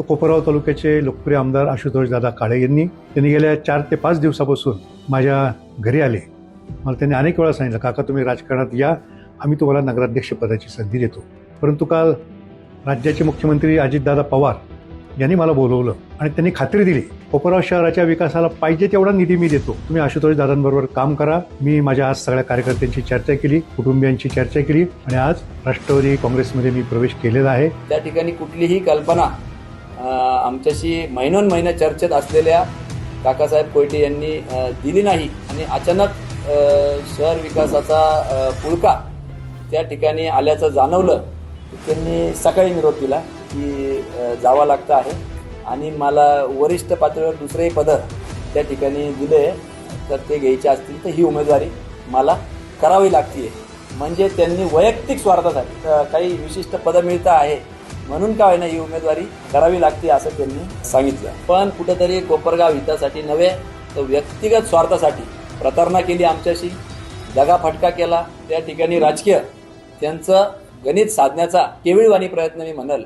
तो कोपरगाव तालुक्याचे लोकप्रिय आमदार आशुतोष दादा काळे यांनी त्यांनी गेल्या चार ते पाच दिवसापासून माझ्या घरी आले. मला त्यांनी अनेक वेळा सांगितलं काका तुम्ही राजकारणात या आम्ही तुम्हाला नगराध्यक्षपदाची संधी देतो. परंतु काल राज्याचे मुख्यमंत्री अजितदादा पवार यांनी मला बोलवलं आणि त्यांनी खात्री दिली कोपरगाव शहराच्या विकासाला पाहिजे तेवढा निधी मी देतो. तुम्ही आशुतोष दादांबरोबर काम करा. मी माझ्या आज सगळ्या कार्यकर्त्यांची चर्चा केली कुटुंबियांची चर्चा केली आणि आज राष्ट्रवादी काँग्रेसमध्ये मी प्रवेश केलेला आहे. त्या ठिकाणी कुठलीही कल्पना आमच्याशी महिनोन महिने चर्चेत असलेल्या काकासाहेब कोयटे यांनी दिली नाही आणि अचानक शहर विकासाचा पुळका त्या ठिकाणी आल्याचं जाणवलं. त्यांनी सकाळी निरोप दिला की जावं लागतं आहे आणि मला वरिष्ठ पातळीवर दुसरेही पद त्या ठिकाणी दिले तर ते घ्यायचे असतील तर ही उमेदवारी मला करावी लागते म्हणजे त्यांनी वैयक्तिक स्वार्थासाठी काही विशिष्ट पदं मिळतं आहे म्हणून काय ना ही उमेदवारी करावी लागते असं त्यांनी सांगितलं. पण कुठंतरी कोपरगाव हितासाठी नव्हे तर व्यक्तिगत स्वार्थासाठी प्रतारणा केली आमच्याशी दगाफटका केला. त्या ठिकाणी राजकीय त्यांचं गणित साधण्याचा केविळवाणी प्रयत्न मी म्हणाल.